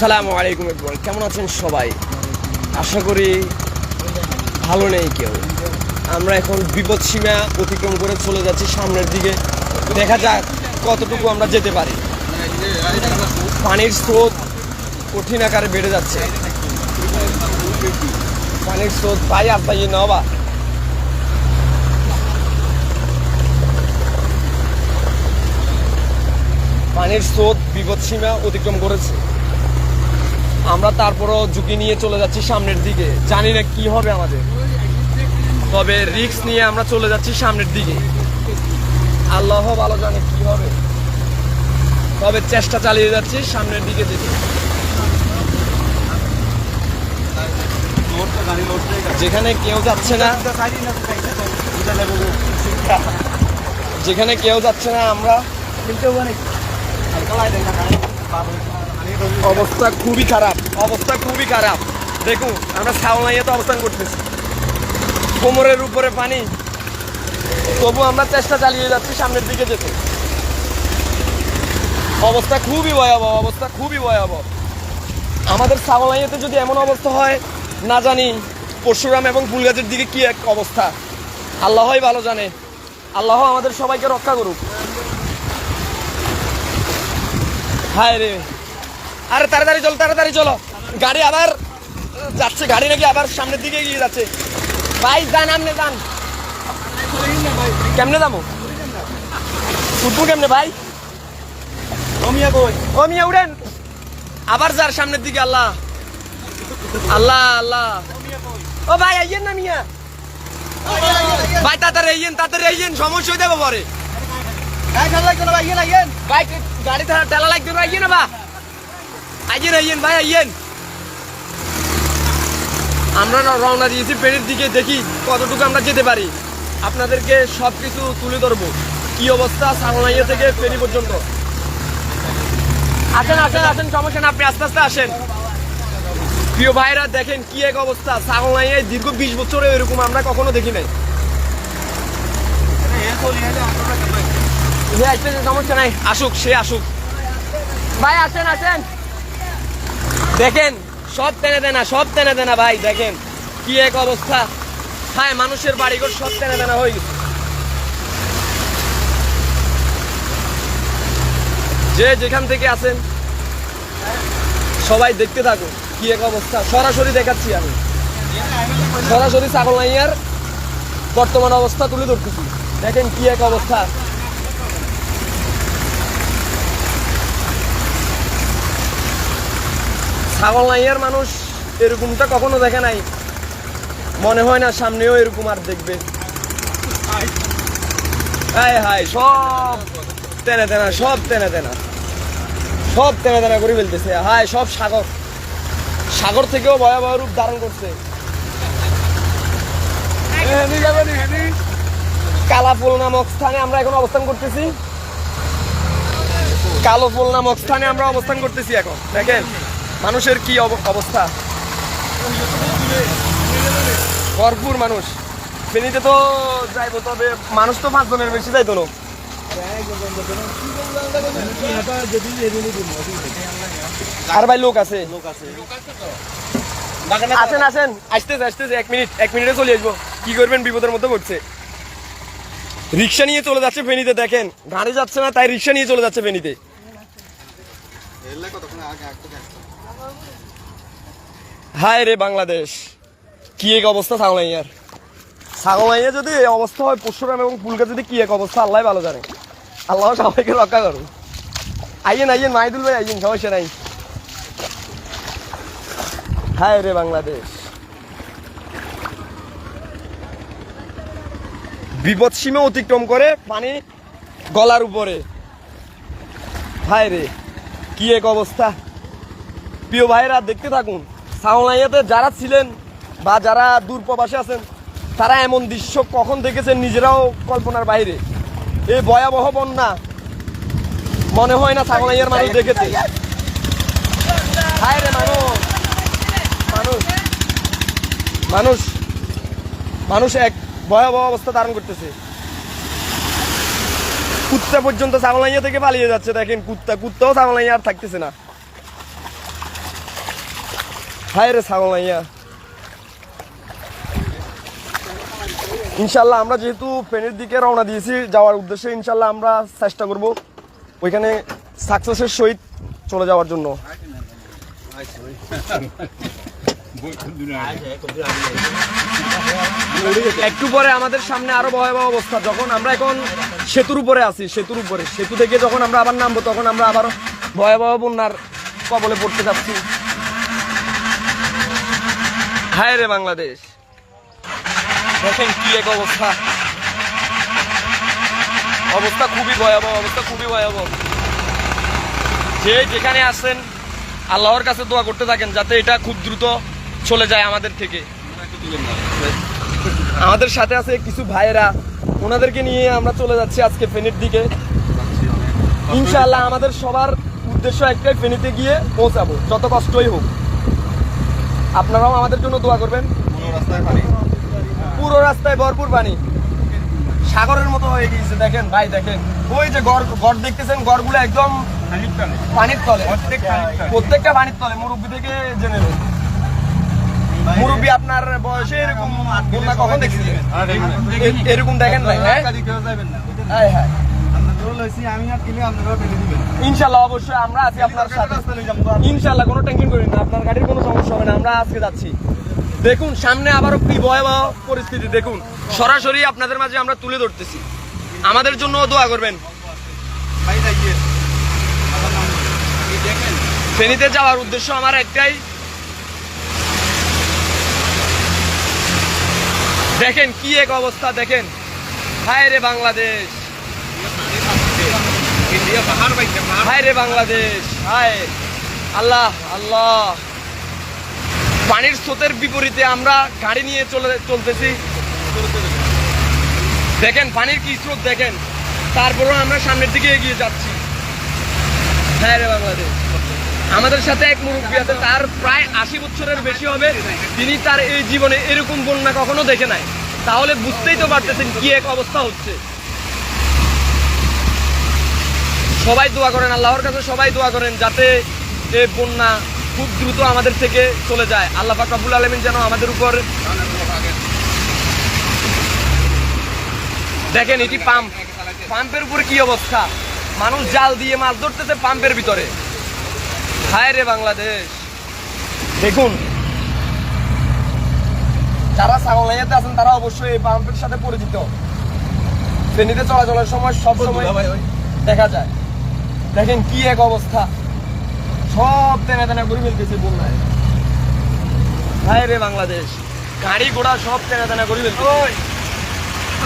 সালামু আলাইকুম একবার কেমন আছেন সবাই? আশা করি ভালো নেই কেউ। আমরা এখন বিপদ সীমা অতিক্রম করে চলে যাচ্ছি সামনের দিকে। দেখা যাক কতটুকু আমরা যেতে পারি। পানির স্রোত কঠিন আকারে বেড়ে যাচ্ছে। পানির স্রোত পাই আর পাই নবা পানির স্রোত বিপদ সীমা অতিক্রম করেছে। আমরা তারপরও ঝুঁকি নিয়ে চলে যাচ্ছি সামনের দিকে। জানি না কি হবে আমাদের। তবে রিস্ক নিয়ে আমরা চলে যাচ্ছি সামনের দিকে। আল্লাহ ভালো জানে কি হবে। তবে চেষ্টা চালিয়ে যাচ্ছি সামনের দিকে যেতে। যেখানে কেউ যাচ্ছে না, যেখানে কেউ যাচ্ছে না আমরা। অবস্থা খুবই খারাপ। অবস্থা খুবই খারাপ। দেখুন, আমরা সাউনাইয়াতে অবস্থান করতেছি। কোমরের উপরে পানি। তবু আমরা চেষ্টা চালিয়ে যাচ্ছি সামনের দিকে যেতে। অবস্থা খুবই ভয়াবহ, অবস্থা খুবই ভয়াবহ। আমাদের সাউনাইয়াতে যদি এমন অবস্থা হয়, না জানি পরশুরাম এবং ফুলগাছের দিকে কি এক অবস্থা। আল্লাহই ভালো জানে। আল্লাহ আমাদের সবাইকে রক্ষা করুক। হায় রে আরে তাড়াতাড়ি চলো তাড়াতাড়ি চলো। গাড়ি আবার যাচ্ছে গাড়ি নাকি আবার সামনের দিকে এগিয়ে যাচ্ছে। ভাই যান আমনে যান। কেমনে যাব? উঠবো কেমনে ভাই? রমিয়া কই? ও মিয়া উড়েন। আবার যার সামনের দিকে আল্লাহ। আল্লাহ আল্লাহ। ও ভাই আইয়েন না মিয়া। ভাই তাড়াতাড়ি আইয়েন তাড়াতাড়ি আইয়েন সমস্যা হয়ে যাবে পরে। না ভাই গাড়ি ঠেলা লাগবে না আইয়েন না বা আইয়েন আইয়েন ভাই আইয়েন। আমরা রওনা দিয়েছি পেটের দিকে দেখি কতটুকু আমরা যেতে পারি। আপনাদেরকে সব কিছু তুলে ধরবো। কি অবস্থা সাংলাইয়া থেকে ফেরি পর্যন্ত? আসেন আসেন আসেন সমস্যা না আপনি আস্তে আস্তে আসেন। প্রিয় ভাইরা দেখেন কি এক অবস্থা। সাংলাইয়ায় দীর্ঘ বিশ বছরে এরকম আমরা কখনো দেখি নাই। ভাই, আসেন আসেন। দেখেন, সব টেনে দেনা, সব টেনে দেনা ভাই, দেখেন। কি এক অবস্থা। হ্যাঁ মানুষের বাড়িঘর সব টেনে দেনা হয়ে যে যেখান থেকে আছেন, সবাই দেখতে থাকুন, কি এক অবস্থা। সরাসরি দেখাচ্ছি আমি। সরাসরি ছাগল নাইয়ার বর্তমান অবস্থা তুলে ধরতেছি। দেখেন কি এক অবস্থা। ছাগল নাইয়ার মানুষ এরকমটা কখনো দেখে নাই। মনে হয় না সামনেও এরকম আর দেখবে। হায় হায় সব তেনা তেনা সব তেনা তেনা সব তেনা তেনা করে ফেলতেছে। হায় সব সাগর। সাগর থেকেও ভয়াবহ রূপ ধারণ করছে। কালাফুল নামক স্থানে আমরা এখন অবস্থান করতেছি। কালো ফুল নামক স্থানে আমরা অবস্থান করতেছি এখন। দেখেন? মানুষের কি অব- অবস্থা? ভরপুর মানুষ। ফেনীতে তো যাইবো তবে মানুষ তো পাঁচজনের বেশি যাইতো না। আর ভাই লোক আছে? লোক আছে আসেন আসেন আসতেছে আসতেছে এক মিনিট এক মিনিটে চলে আসব। কি করবেন বিপদের মধ্যে পড়ছে। রিক্সা নিয়ে চলে যাচ্ছে ফেনীতে দেখেন। গাড়ি যাচ্ছে না তাই রিক্সা নিয়ে চলে যাচ্ছে ফেনীতে। হায় রে বাংলাদেশ। কি এক অবস্থা সাগলাইয়ার সাগলাইয়া যদি এই অবস্থা হয় পরশুরাম এবং পুলকা যদি কি এক অবস্থা আল্লাহ ভালো জানে। আল্লাহ সবাইকে রক্ষা করুন। আইয়েন আইয়েন, মাহিদুল ভাই, আইয়েন সমস্যা নাই হায় রে বাংলাদেশ। বিপদ সীমা অতিক্রম করে পানি গলার উপরে। হায় রে, কি এক অবস্থা। প্রিয় ভাইরা দেখতে থাকুন। সাউনাইয়াতে যারা ছিলেন বা যারা দূর প্রবাসে আছেন, তারা এমন দৃশ্য কখন দেখেছেন নিজেরাও কল্পনার বাইরে? এই ভয়াবহ বন্যা মনে হয় না সাউনাইয়ার মানুষ দেখেছে। মানুষ মানুষ মানুষ এক ভয়াবহ অবস্থা ধারণ করতেছে। কুত্তা পর্যন্ত সামলাইয়া থেকে পালিয়ে যাচ্ছে, দেখেন কুত্তা, কুত্তাও সামলাইয়া আর থাকতেছে না। হায় রে ছাগল নাইয়া ইনশাল্লাহ আমরা যেহেতু ফেনের দিকে রওনা দিয়েছি, যাওয়ার উদ্দেশ্যে ইনশাল্লাহ আমরা চেষ্টা করব ওইখানে সাকসেসের সহিত চলে যাওয়ার জন্য। একটু পরে আমাদের সামনে আরও ভয়াবহ অবস্থা, যখন আমরা এখন সেতুর উপরে আছি, সেতুর উপরে। সেতু থেকে যখন আমরা আবার নামবো, তখন আমরা আবার ভয়াবহ বন্যার কবলে পড়তে যাচ্ছি। হায় রে বাংলাদেশ। দেখেন কি এক অবস্থা। অবস্থা খুবই ভয়াবহ, অবস্থা খুবই ভয়াবহ। যে যেখানে আসেন আল্লাহর কাছে দোয়া করতে থাকেন যাতে এটা খুব দ্রুত চলে যায় আমাদের থেকে। আমাদের সাথে আছে কিছু ভাইয়েরা। ওনাদেরকে নিয়ে আমরা চলে যাচ্ছি আজকে ফেনীর দিকে। ইনশাআল্লাহ আমাদের সবার উদ্দেশ্য একটাই, ফেনীতে গিয়ে পৌঁছাবো, যত কষ্টই হোক। আপনারাও আমাদের জন্য দোয়া করবেন। পুরো রাস্তায় ভরপুর পানি। সাগরের মতো হয়ে গিয়েছে দেখেন ভাই দেখেন। ওই যে গড় গড় দেখতেছেন গড়গুলো একদম পানির তলে। প্রত্যেক প্রত্যেকটা পানির তলে মুরব্বী থেকে জেনে নেন। মুরব্বী আপনার বয়সে এরকম বন্যা কখন দেখছিলেন এরকম দেখেন ভাই হ্যাঁ? হায়। ইনশাল্লাহ অবশ্যই আমরা আছি আপনার সাথে। ইনশাল্লাহ কোনো টেনশন করেন না আপনার গাড়ির কোনো সমস্যা হবে না আমরা আজকে যাচ্ছি। দেখুন সামনে আবারও কি ভয়াবহ পরিস্থিতি দেখুন। সরাসরি আপনাদের মাঝে আমরা তুলে ধরতেছি। আমাদের জন্য দোয়া করবেন। ফেনীতে যাওয়ার উদ্দেশ্য আমার একটাই। দেখেন কি এক অবস্থা দেখেন। হায় রে বাংলাদেশ। পানির স্রোতের বিপরীতে আমরা গাড়ি নিয়ে চলে, চলতেছি। দেখেন, পানির কি স্রোত দেখেন। তারপরেও আমরা সামনের দিকে এগিয়ে যাচ্ছি। হ্যাঁ রে বাংলাদেশ। আমাদের সাথে এক মুরব্বী আছে, তার প্রায় আশি বছরের বেশি হবে। তিনি তার এই জীবনে এরকম বন্যা কখনো দেখে নাই। তাহলে বুঝতেই তো পারতেছেন কি এক অবস্থা হচ্ছে। সবাই দোয়া করেন আল্লাহর কাছে সবাই দোয়া করেন যাতে এই বন্যা খুব দ্রুত আমাদের থেকে চলে যায়। আল্লাহ পাক আলমিন যেন আমাদের উপর দেখেন এটি পাম্প। পাম্পের উপর কি অবস্থা? মানুষ জাল দিয়ে মাছ ধরতেছে পাম্পের ভিতরে। হায় রে বাংলাদেশ। দেখুন যারা ছাগল সাগলাইয়াতে আছেন তারা অবশ্যই এই পাম্পের সাথে পরিচিত। ফেনীতে চলাচলের সময় সব সময় দেখা যায়। দেখেন কি এক অবস্থা। সব তেনা তেনা করে ফেলতেছে বন্যায়। হায় রে বাংলাদেশ গাড়ি ঘোড়া সব তেনা তেনা করে ফেলতেছে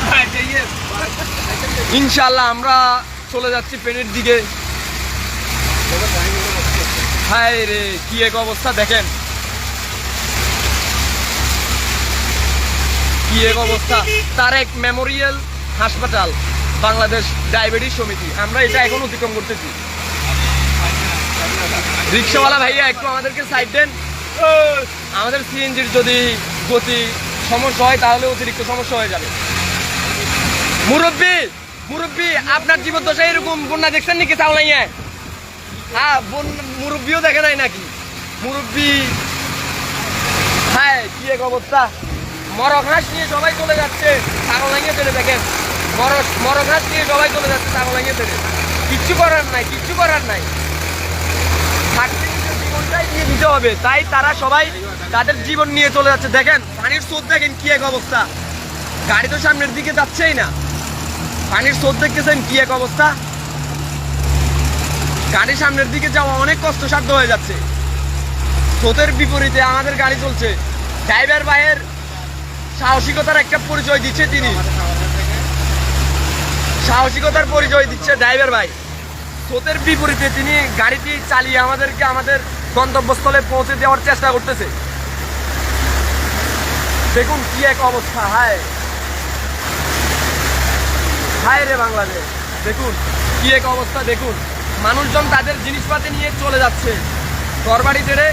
ভাই যাইয়ে ইনশাল্লাহ আমরা চলে যাচ্ছি পেনের দিকে। হায় রে কি এক অবস্থা দেখেন। কি এক অবস্থা। তারেক মেমোরিয়াল হাসপাতাল। বাংলাদেশ ডায়াবেটিস সমিতি। আমরা এটা এখন অতিক্রম করতেছি। রিক্সাওয়ালা ভাইয়া, একটু আমাদেরকে সাইড দেন। আমাদের সিএনজির যদি গতি সমস্যা হয়, তাহলে অতিরিক্ত সমস্যা হয়ে যাবে। মুরব্বী মুরব্বী, আপনার জীবন দশা এরকম বন্যা দেখছেন নাকি চাওলাইয়া হ্যাঁ মুরব্বীও দেখে নাই নাকি? মুরব্বী হ্যাঁ কি এক অবস্থা। মরক হাঁস নিয়ে সবাই চলে যাচ্ছে। ছাগলাইয়া চলে দেখেন। মরক মরক কিচ্ছু করার নাই দিতে হবে, তাই তারা সবাই তাদের জীবন নিয়ে চলে যাচ্ছে। দেখেন, পানির স্রোত দেখেন কি এক অবস্থা। গাড়ি তো সামনের দিকে যাচ্ছেই না। পানির স্রোত দেখতেছেন কি এক অবস্থা। গাড়ি সামনের দিকে যাওয়া অনেক কষ্টসাধ্য হয়ে যাচ্ছে। স্রোতের বিপরীতে আমাদের গাড়ি চলছে। ড্রাইভার ভাইয়ের সাহসিকতার একটা পরিচয় দিচ্ছে তিনি। সাহসিকতার পরিচয় দিচ্ছে ড্রাইভার ভাই। স্রোতের বিপরীতে তিনি গাড়িটি চালিয়ে আমাদেরকে আমাদের গন্তব্যস্থলে পৌঁছে দেওয়ার চেষ্টা করতেছে। দেখুন কি এক অবস্থা, হায়। হায় রে বাংলাদেশ, দেখুন কি এক অবস্থা, দেখুন। মানুষজন তাদের জিনিসপাতি নিয়ে চলে যাচ্ছে। ঘরবাড়ি ছেড়ে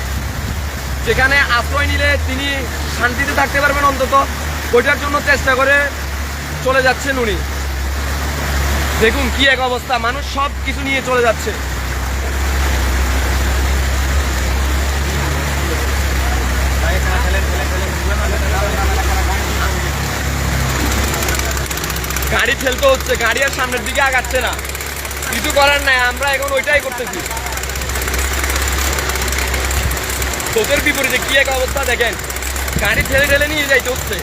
যেখানে আশ্রয় নিলে তিনি শান্তিতে থাকতে পারবেন অন্তত। ওইটার জন্য চেষ্টা করে চলে যাচ্ছেন উনি। দেখুন কি এক অবস্থা, মানুষ সব কিছু নিয়ে চলে যাচ্ছে। গাড়ি ফেলতে হচ্ছে, গাড়ি আর সামনের দিকে আগাচ্ছে না। কিছু করার নাই, আমরা এখন ওইটাই করতেছি। তোদের বিপরীতে কি এক অবস্থা দেখেন? গাড়ি ঠেলে ঠেলে নিয়ে যাইতে হচ্ছে।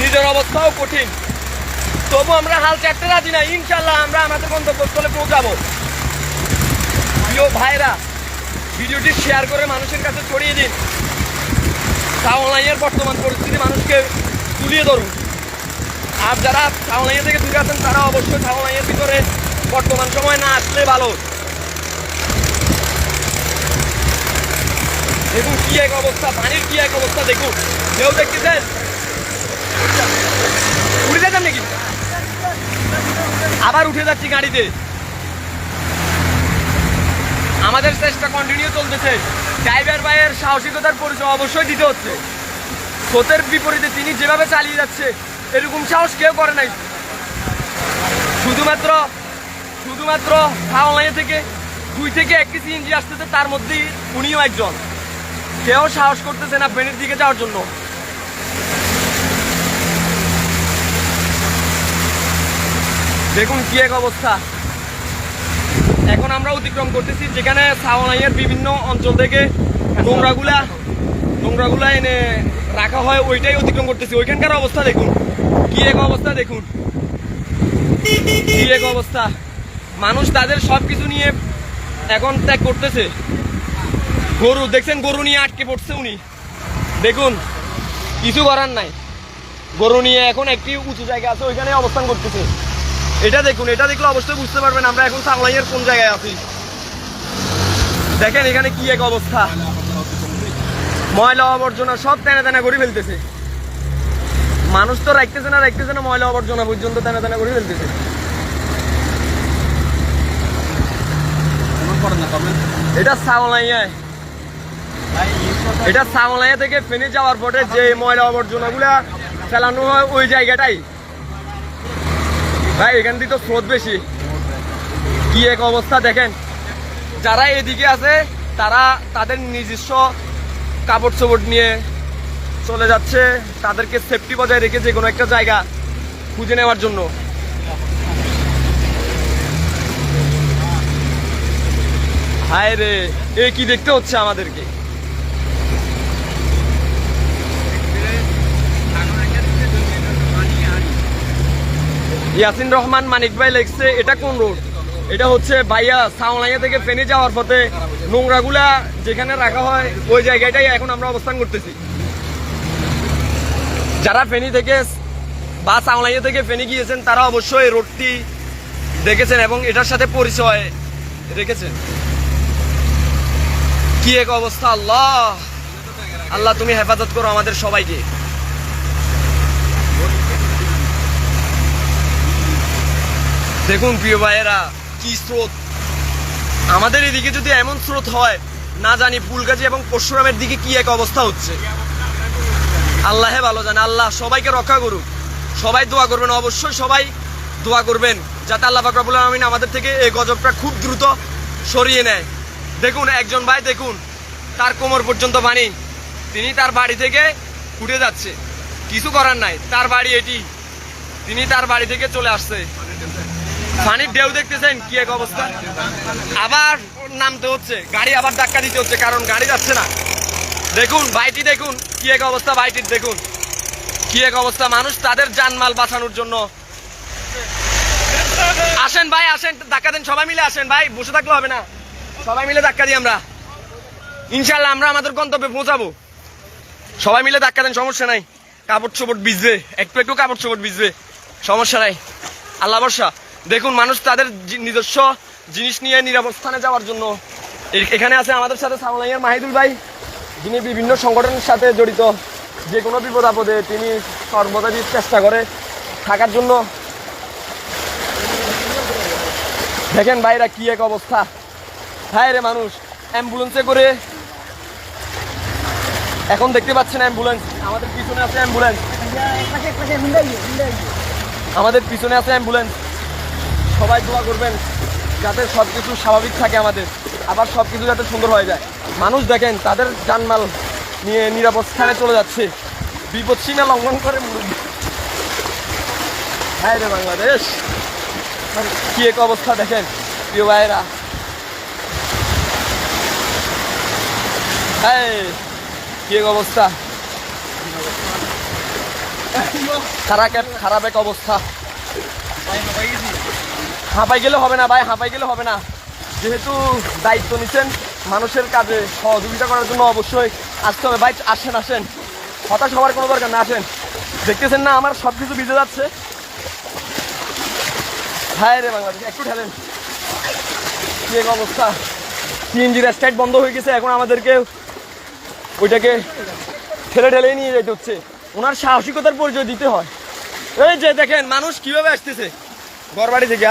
নিজের অবস্থাও কঠিন। তবু আমরা হাল চারটে রাজি না। ইনশাল্লাহ আমরা আমাদের গন্তব্যস্থলে পৌঁছাবো। প্রিয় ভাইরা ভিডিওটি শেয়ার করে মানুষের কাছে ছড়িয়ে দিন। টাউনলাইনের বর্তমান পরিস্থিতি মানুষকে তুলিয়ে ধরুন। আর যারা টাউনলাইন থেকে দূরে আছেন, তারা অবশ্যই টাউনলাইনের ভিতরে বর্তমান সময় না আসলে ভালো। দেখুন কি এক অবস্থা, পানির কি এক অবস্থা, দেখুন। কেউ দেখতেছেন? উঠে যেতাম নাকি? আবার উঠে যাচ্ছি গাড়িতে। আমাদের চেষ্টা কন্টিনিউ চলতেছে। ড্রাইভার ভাইয়ের সাহসিকতার পরিচয় অবশ্যই দিতে হচ্ছে। স্রোতের বিপরীতে তিনি যেভাবে চালিয়ে যাচ্ছে, এরকম সাহস কেউ করে নাই। শুধুমাত্র শুধুমাত্র অনলাইনে থেকে দুই থেকে এক কেজি ইঞ্জি আসতেছে, তার মধ্যেই উনিও একজন। কেউ সাহস করতেছে না বেনের দিকে যাওয়ার জন্য। দেখুন কি এক অবস্থা। এখন আমরা অতিক্রম করতেছি যেখানে সাওনাইয়ের বিভিন্ন অঞ্চল থেকে নোংরাগুলা নোংরাগুলা এনে রাখা হয়, ওইটাই অতিক্রম করতেছি। ওইখানকার অবস্থা দেখুন। কি এক অবস্থা দেখুন। কি এক অবস্থা। মানুষ তাদের সব কিছু নিয়ে এখন ত্যাগ করতেছে। গরু, দেখছেন গরু নিয়ে আটকে পড়ছে উনি। দেখুন, কিছু করার নাই। গরু নিয়ে এখন একটি উঁচু জায়গা আছে, ওইখানে অবস্থান করতেছে। এটা দেখুন এটা দেখলে অবশ্যই বুঝতে পারবেন আমরা এখন সাংলাইয়ের কোন জায়গায় আছি। দেখেন এখানে কি এক অবস্থা। ময়লা আবর্জনা সব তেনা তেনা করে ফেলতেছে। মানুষ তো রাখতেছে না রাখতেছে না ময়লা আবর্জনা পর্যন্ত তেনা তেনা করে ফেলতেছে। এটা সাংলাইয়ায় ভাই এটা সাংলাইয়া থেকে ফেনে যাওয়ার পরে যে ময়লা আবর্জনাগুলা ফেলানো হয় ওই জায়গাটাই। ভাই, এখান থেকে তো স্রোত বেশি। কি এক অবস্থা দেখেন। যারা এদিকে আছে, তারা তাদের নিজস্ব কাপড় চোপড় নিয়ে চলে যাচ্ছে। তাদেরকে সেফটি বজায় রেখে যে কোনো একটা জায়গা খুঁজে নেওয়ার জন্য। হায় রে, এ কি দেখতে হচ্ছে আমাদেরকে? ইয়াসিন রহমান, মানিক ভাই লেখছে, এটা কোন রোড এটা হচ্ছে ভাইয়া সাউলাইয়া থেকে ফেনে যাওয়ার পথে নোংরাগুলা যেখানে রাখা হয়, ওই জায়গাটাই এখন আমরা অবস্থান করতেছি। যারা ফেনী থেকে বা সাউলাইয়া থেকে ফেনী গিয়েছেন, তারা অবশ্যই রোডটি দেখেছেন এবং এটার সাথে পরিচয় রেখেছেন। কি এক অবস্থা, আল্লাহ! আল্লাহ, তুমি হেফাজত করো আমাদের সবাইকে। দেখুন প্রিয় ভাইয়েরা, কি স্রোত। আমাদের এদিকে যদি এমন স্রোত হয়, না জানি ফুলগাছি এবং পরশুরামের দিকে কি এক অবস্থা হচ্ছে। আল্লাহে ভালো জানে, আল্লাহ সবাইকে রক্ষা করুক। সবাই দোয়া করবেন, অবশ্যই সবাই দোয়া করবেন, যাতে আল্লাহ ফাকরাবুল আলমিন আমাদের থেকে এই গজবটা খুব দ্রুত সরিয়ে নেয়। দেখুন, একজন ভাই দেখুন, তার কোমর পর্যন্ত পানি। তিনি তার বাড়ি থেকে উঠে যাচ্ছে। কিছু করার নাই, তার বাড়ি এটি। তিনি তার বাড়ি থেকে চলে আসছে। পানির ঢেউ দেখতেছেন? কি এক অবস্থা? আবার নামতে হচ্ছে। গাড়ি আবার ধাক্কা দিতে হচ্ছে, কারণ গাড়ি যাচ্ছে না। দেখুন, ভাইটি দেখুন, কি এক অবস্থা ভাইটির দেখুন। কি এক অবস্থা, মানুষ তাদের জানমাল বাঁচানোর জন্য। আসেন ভাই, আসেন, ধাক্কা দেন, সবাই মিলে আসেন। ভাই, বসে থাকলে হবে না। সবাই মিলে ধাক্কা দিই আমরা। ইনশাল্লাহ আমরা আমাদের গন্তব্যে পৌঁছাবো। সবাই মিলে ধাক্কা দেন, সমস্যা নাই। কাপড় চোপড় ভিজবে, একটু একটু কাপড় চোপড় ভিজবে। সমস্যা নাই। আল্লাহ বর্ষা দেখুন, মানুষ তাদের নিজস্ব জিনিস নিয়ে নিরাপদ স্থানে যাওয়ার জন্য। এখানে আছে আমাদের সাথে সামলাইয়ার মাহিদুল ভাই। যিনি বিভিন্ন সংগঠনের সাথে জড়িত। যে কোনো বিপদ আপদে তিনি সর্বদাই চেষ্টা করে থাকার জন্য। দেখেন ভাইরা কি এক অবস্থা। হায় রে মানুষ অ্যাম্বুলেন্সে করে এখন দেখতে পাচ্ছেন অ্যাম্বুলেন্স আমাদের পিছনে আছে অ্যাম্বুলেন্স আমাদের পিছনে আছে অ্যাম্বুলেন্স সবাই দোয়া করবেন যাতে সব কিছু স্বাভাবিক থাকে আমাদের। আবার সব কিছু যাতে সুন্দর হয়ে যায়। মানুষ দেখেন, তাদের জানমাল নিয়ে নিরাপদ স্থানে চলে যাচ্ছে। বিপদ সীমা লঙ্ঘন করে হ্যাঁ রে বাংলাদেশ। কি এক অবস্থা দেখেন, প্রিয় ভাইরা হ্যাঁ কি এক অবস্থা। খারাপ খারাপ এক অবস্থা। হাঁপাই গেলে হবে না ভাই, হাঁপাই গেলে হবে না। যেহেতু দায়িত্ব নিচ্ছেন মানুষের কাজে সহযোগিতা করার জন্য অবশ্যই আসতে হবে। ভাই, আসেন আসেন। হতাশ হওয়ার কোনো দরকার না, আসেন। দেখতেছেন না, আমার সব কিছু ভিজে যাচ্ছে। হ্যাঁ রে বাংলাদেশ, একটু ঠেলেন কি এক অবস্থা। সিএনজির স্টাইট বন্ধ হয়ে গেছে, এখন আমাদেরকে ওইটাকে ঠেলে ঠেলে নিয়ে যেতে হচ্ছে। ওনার সাহসিকতার পরিচয় দিতে হয়। এই যে দেখেন, মানুষ কীভাবে আসতেছে? ঘরবাড়ি থেকে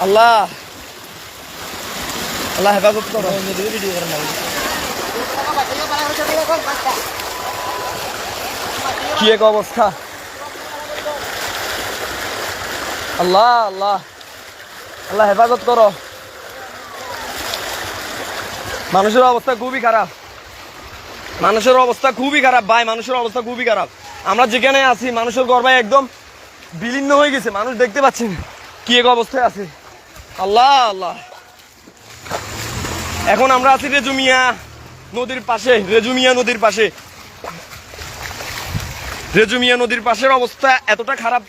আল্লাহ। আল্লাহ হেফাজত করো। কি এক অবস্থা? আল্লাহ আল্লাহ। আল্লাহ হেফাজত করো। মানুষের অবস্থা খুবই খারাপ। মানুষের অবস্থা খুবই খারাপ, ভাই। মানুষের অবস্থা খুবই খারাপ। আমরা যেখানে আছি, মানুষের গর্বায় একদম বিলীন হয়ে গেছে, মানুষ দেখতে পাচ্ছেন কি এক অবস্থায় আছে? আল্লাহ আল্লাহ। এখন আমরা আছি রেজুমিয়া নদীর পাশে, রেজুমিয়া নদীর পাশে। রেজুমিয়া নদীর পাশের অবস্থা এতটা খারাপ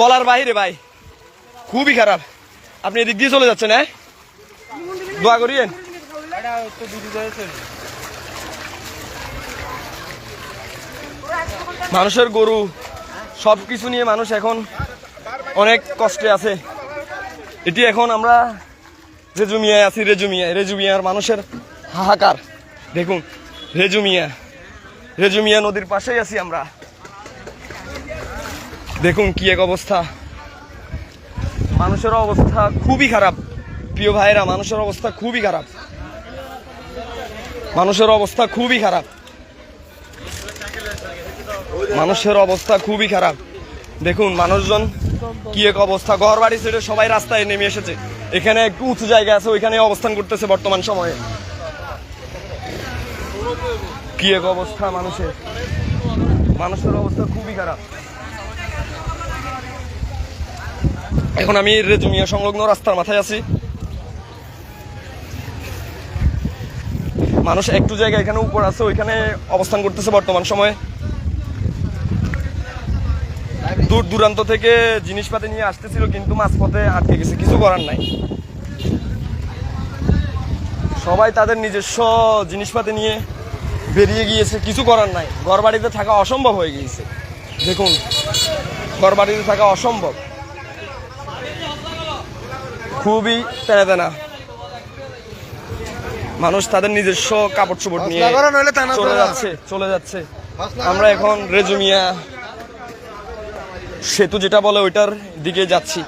বলার বাইরে ভাই, খুবই খারাপ। আপনি এদিক দিয়ে চলে যাচ্ছেন হ্যাঁ? দোয়া করিয়েন। মানুষের গরু সব কিছু নিয়ে মানুষ এখন অনেক কষ্টে আছে। এটি এখন আমরা রেজুমিয়ায় আছি, রেজুমিয়ায়। রেজুমিয়ার মানুষের হাহাকার। দেখুন, রেজুমিয়া। রেজুমিয়া নদীর পাশেই আছি আমরা। দেখুন কি এক অবস্থা। মানুষের অবস্থা খুবই খারাপ। প্রিয় ভাইরা মানুষের অবস্থা খুবই খারাপ। মানুষের অবস্থা খুবই খারাপ। মানুষের অবস্থা খুবই খারাপ। দেখুন, মানুষজন কি এক অবস্থা। ঘর বাড়ি ছেড়ে সবাই রাস্তায় নেমে এসেছে। এখানে একটু উঁচু জায়গা আছে, ওইখানে অবস্থান করতেছে বর্তমান সময়ে। কি এক অবস্থা মানুষের। মানুষের অবস্থা খুবই খারাপ। এখন আমি রেজুমিয়া সংলগ্ন রাস্তার মাথায় আছি। মানুষ একটু জায়গা এখানে উপর আছে, ওইখানে অবস্থান করতেছে বর্তমান সময়ে। দূর দূরান্ত থেকে জিনিসপাতি নিয়ে আসতেছিল কিন্তু মাঝপথে আটকে গেছে। কিছু করার নাই। সবাই তাদের নিজস্ব জিনিসপাতি নিয়ে বেরিয়ে গিয়েছে কিছু করার নাই। ঘর বাড়িতে থাকা অসম্ভব হয়ে গিয়েছে। দেখুন ঘর বাড়িতে থাকা অসম্ভব। খুবই তেনা তেনা মানুষ তাদের নিজস্ব কাপড় চোপড় নিয়ে চলে যাচ্ছে চলে যাচ্ছে। আমরা এখন রেজুমিয়া সেতু যেটা বলে ওইটার দিকে যাচ্ছি।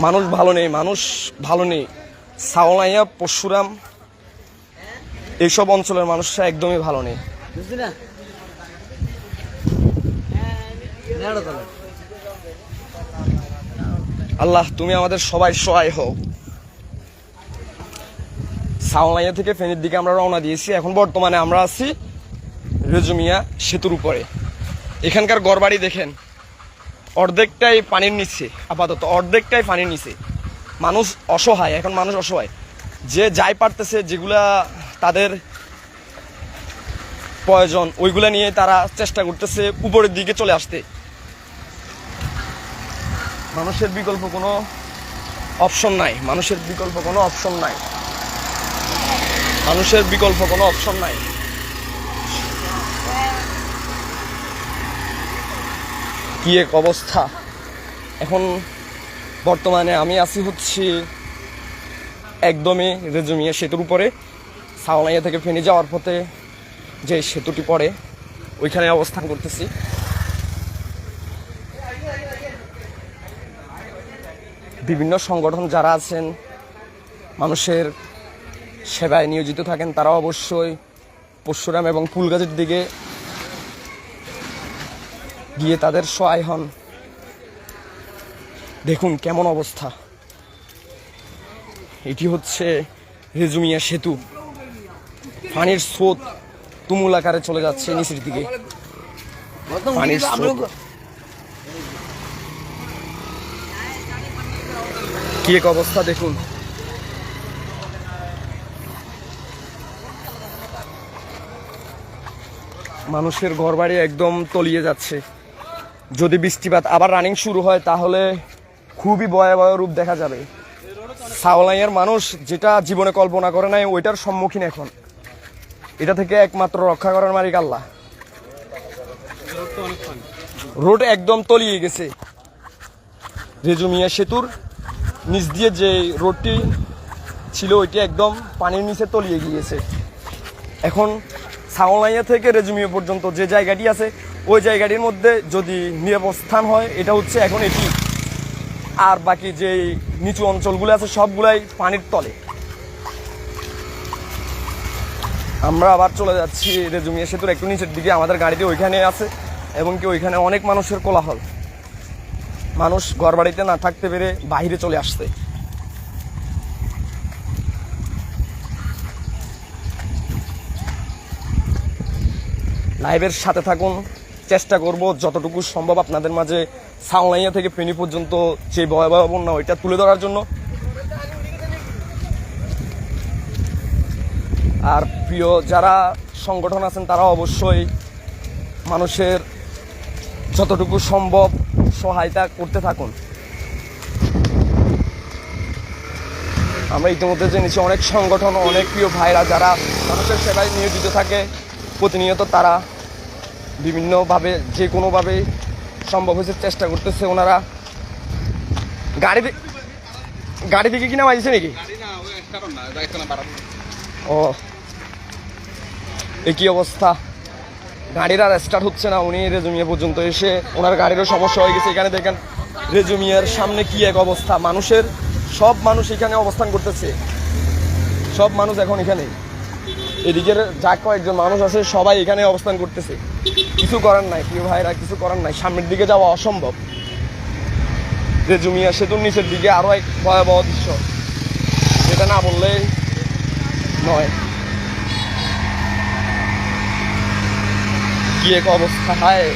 মানুষ ভালো নেই, মানুষ ভালো নেই। সাওলাইয়া, পরশুরাম এইসব অঞ্চলের মানুষরা একদমই ভালো নেই। আল্লাহ, তুমি আমাদের সবাই সহায় হও সাওলাইয়া থেকে ফেনীর দিকে আমরা রওনা দিয়েছি। এখন বর্তমানে আমরা আছি রেজুমিয়া সেতুর উপরে। এখানকার গড়বাড়ি দেখেন, অর্ধেকটাই পানির নিচে, আপাতত অর্ধেকটাই পানির নিচে। মানুষ অসহায়, এখন মানুষ অসহায়। যে যাই পারতেছে, যেগুলা তাদের প্রয়োজন, ওইগুলা নিয়ে তারা চেষ্টা করতেছে উপরের দিকে চলে আসতে। মানুষের বিকল্প কোনো অপশন নাই, মানুষের বিকল্প কোনো অপশন নাই। মানুষের বিকল্প কোনো অপশন নাই। কি এক অবস্থা। এখন বর্তমানে আমি আছি হচ্ছে একদমই রেজুমিয়া সেতুর উপরে। সাওনাইয়া থেকে ফেনে যাওয়ার পথে যে সেতুটি পড়ে, ওইখানে অবস্থান করতেছি। বিভিন্ন সংগঠন যারা আছেন, মানুষের সেবায় নিয়োজিত থাকেন তারা অবশ্যই পরশুরাম এবং ফুলগাছের দিকে গিয়ে তাদের সহায় হন। দেখুন কেমন অবস্থা। এটি হচ্ছে রেজুমিয়া সেতু। পানির স্রোত তুমুল আকারে চলে যাচ্ছে নিচের দিকে। পানির স্রোত। কি এক অবস্থা, দেখুন। মানুষের ঘরবাড়ি একদম তলিয়ে যাচ্ছে। যদি বৃষ্টিপাত আবার রানিং শুরু হয়, তাহলে খুবই ভয়াবহ রূপ দেখা যাবে। সাওলাইয়ের মানুষ যেটা জীবনে কল্পনা করে নাই, ওইটার সম্মুখীন এখন। এটা থেকে একমাত্র রক্ষা করার মালিক আল্লাহ। রোড একদম তলিয়ে গেছে। রেজুমিয়া সেতুর নিচ দিয়ে যে রোডটি ছিল, ওইটি একদম পানির নিচে তলিয়ে গিয়েছে। এখন সাউলাইয়া থেকে রেজুমিয়া পর্যন্ত যে জায়গাটি আছে, ওই জায়গাটির মধ্যে যদি নিরাপস্থান হয়, এটা হচ্ছে এখন এটি। আর বাকি যে নিচু অঞ্চলগুলো আছে, সবগুলাই পানির তলে। আমরা আবার চলে যাচ্ছি রেজুমিয়া সেতুর একটু নিচের দিকে। আমাদের গাড়িটি ওইখানে আছে, এবং কি ওইখানে অনেক মানুষের কোলাহল। মানুষ ঘরবাড়িতে না থাকতে পেরে বাইরে চলে আসছে। লাইভের সাথে থাকুন। চেষ্টা করব যতটুকু সম্ভব আপনাদের মাঝে সাউলাইয়া থেকে ফেনী পর্যন্ত যে ভয়াবহ বন্যা, ওইটা তুলে ধরার জন্য। আর প্রিয় যারা সংগঠন আছেন, তারা অবশ্যই মানুষের যতটুকু সম্ভব সহায়তা করতে থাকুন। আমরা ইতিমধ্যে জেনেছি অনেক সংগঠন, অনেক প্রিয় ভাইরা যারা মানুষের সেবায় নিয়োজিত থাকে। প্রতিনিয়ত তারা বিভিন্নভাবে যে কোনোভাবে সম্ভব হয়েছে চেষ্টা করতেছে ওনারা। গাড়ি গাড়ি থেকে কিনা বাজছে নাকি? ও একই অবস্থা? গাড়ির আর স্টার্ট হচ্ছে না উনি রেজুমিয়া পর্যন্ত এসে ওনার গাড়িরও সমস্যা হয়ে গেছে। এখানে দেখেন রেজুমিয়ার সামনে কি এক অবস্থা? মানুষের সব মানুষ এখানে অবস্থান করতেছে। সব মানুষ এখন এখানে। এদিকের যা কয়েকজন মানুষ আছে, সবাই এখানে অবস্থান করতেছে। কিছু করার নাই, প্রিয় ভাইরা, কিছু করার নাই। সামনের দিকে যাওয়া অসম্ভব। রেজুমিয়া সেতুর নিচের দিকে আরও এক ভয়াবহ দৃশ্য। এটা না বললে নয়। কি এক অবস্থা, হায়।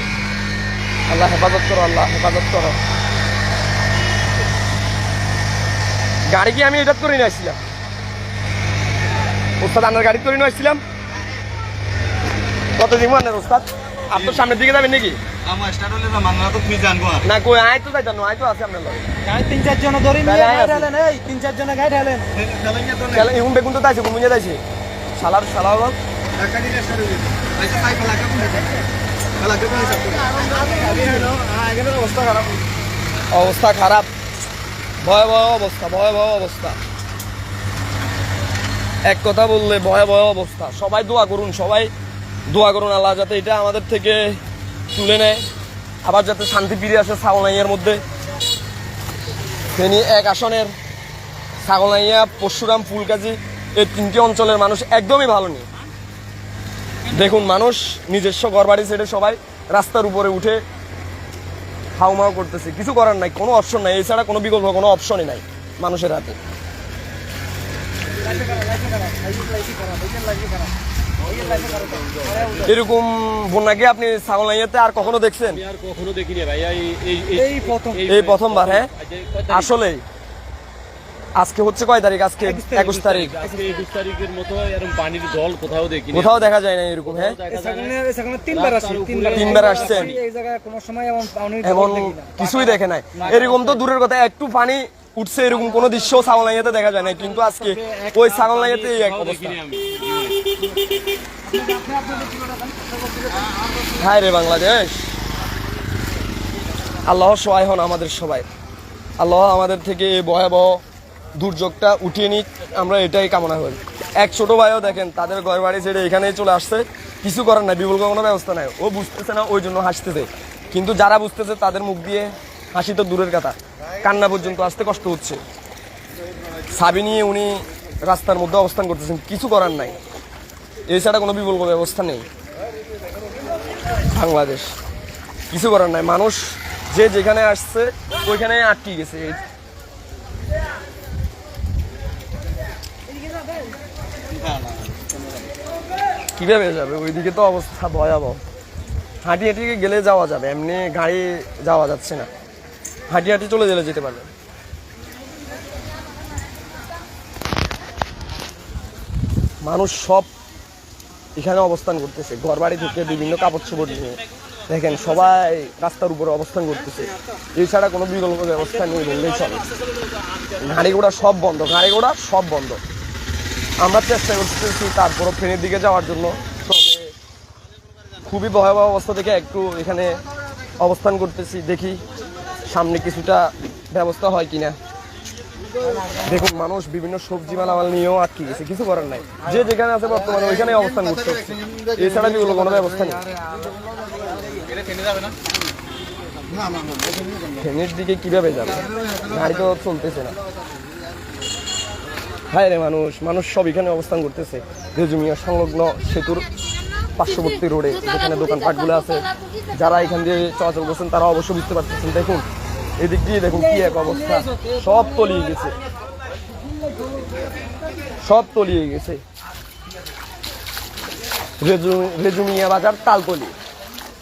আল্লাহ হেফাজত করো, আল্লাহ হেফাজত করো। গাড়ি কি আমি এটা করে নিয়ে আসছিলাম? ওস্তাদ আপনার গাড়ি করে নিয়ে আসছিলাম। কত দিন আনার ওস্তাদ? আপনার সামনের দিকে যাবেন নাকি? না কই আয় তো আয় তো আছে আপনার তিন চার জন ধরে নিয়ে তিন চার জনে গাড়ি ঢালেন বেগুন তো তাইছে ঘুমিয়ে সালার সালার অবস্থা খারাপ। ভয়াবহ অবস্থা ভয়াবহ অবস্থা। এক কথা বললে ভয়াবহ অবস্থা। সবাই দোয়া করুন, সবাই দোয়া করুন আল্লাহ যাতে এটা আমাদের থেকে তুলে নেয়। আবার যাতে শান্তি ফিরে আসে সাগনাইয়ার মধ্যে। ফেনী এক আসনের সাগনাইয়া পরশুরাম ফুলকাজি এই তিনটি অঞ্চলের মানুষ একদমই ভালো নেই। দেখুন, মানুষ নিজস্ব ঘরবাড়ি ছেড়ে সবাই রাস্তার উপরে উঠে হাউমাউ করতেছে। কিছু করার নাই, কোনো অপশন নাই। এছাড়া কোনো বিকল্প, কোনো অপশনই নাই মানুষের হাতে। এরকম বন্যাকে আপনি আর কখনো দেখছেন? আর কখনো দেখিনি ভাই এই এই এই প্রথম। এই প্রথমবার হ্যাঁ? আসলে আজকে হচ্ছে কয় তারিখ? আজকে একুশ তারিখ। একুশ তারিখের মতো এরকম পানির জল কোথাও দেখিনি। কোথাও দেখা যায় না এরকম হ্যাঁ? তিনবার তিনবার। আসছেন। এই জায়গায় কোনো সময় এমন। কিছুই দেখে নাই। এরকম তো দূরের কথা একটু পানি উঠছে এরকম কোনো দৃশ্য ছাগলাইয়াতে দেখা যায় না কিন্তু আজকে ওই ছাগলাইয়াতে এই এক অবস্থা। হায় রে বাংলাদেশ। আল্লাহ সহায় হন আমাদের সবাই। আল্লাহ আমাদের থেকে এই ভয়াবহ দুর্যোগটা উঠিয়ে নিক, আমরা এটাই কামনা করি। এক ছোট ভাইও দেখেন, তাদের ঘর বাড়ি ছেড়ে এখানেই চলে আসছে। কিছু করার নাই বিবল কোনো ব্যবস্থা নাই। ও বুঝতেছে না, ওই জন্য হাসতেছে। কিন্তু যারা বুঝতেছে, তাদের মুখ দিয়ে হাসি তো দূরের কথা। কান্না পর্যন্ত আসতে কষ্ট হচ্ছে। সাবি নিয়ে উনি রাস্তার মধ্যে অবস্থান করতেছেন, কিছু করার নাই। এছাড়া কোনো বিকল্প ব্যবস্থা নেই। বাংলাদেশ, কিছু করার নাই। মানুষ যে যেখানে আসছে, ওইখানে আটকে গেছে। কীভাবে যাবে? ওইদিকে তো অবস্থা ভয়াবহ। হাঁটি হাঁটি গেলে যাওয়া যাবে, এমনি গাড়ি যাওয়া যাচ্ছে না। হাঁটি হাঁটি চলে গেলে যেতে পারবে। মানুষ সব এখানে অবস্থান করতেছে ঘর বাড়ি থেকে বিভিন্ন কাপড় চোপড় নিয়ে। দেখেন, সবাই রাস্তার উপরে অবস্থান করতেছে। এছাড়া কোনো বিকল্প ব্যবস্থা নেই বললেই চলে। গাড়ি ঘোড়া সব বন্ধ গাড়ি ঘোড়া সব বন্ধ। আমরা চেষ্টা করতেছি তারপরও ট্রেনের দিকে যাওয়ার জন্য। খুবই ভয়াবহ অবস্থা থেকে একটু এখানে অবস্থান করতেছি, দেখি সামনে কিছুটা ব্যবস্থা হয় কিনা? দেখুন, মানুষ বিভিন্ন সবজি মালামাল নিয়েও আটকে গেছে, কিছু করার নাই। যে যেখানে আছে বর্তমানে ওইখানে অবস্থান করতে হচ্ছে এছাড়া বিকল্প কোনো ব্যবস্থা নেই। ট্রেনের দিকে কীভাবে যাবে? গাড়ি তো চলতেছে না। হায় রে মানুষ মানুষ সব এখানে অবস্থান করতেছে। রেজুমিয়া সংলগ্ন সেতুর পার্শ্ববর্তী রোডে, যেখানে দোকানপাটগুলো আছে। যারা এখান দিয়ে চলাচল করছেন, তারা অবশ্যই বুঝতে পারতেছেন। দেখুন এদিক দিয়ে দেখুন কি এক অবস্থা। সব তলিয়ে গেছে। সব তলিয়ে গেছে। রেজুমিয়া বাজার তালতলি,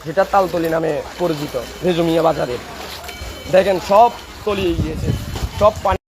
যেটা তালতলি নামে পরিচিত, রেজুমিয়া বাজারের। দেখেন সব তলিয়ে গিয়েছে। সব পানি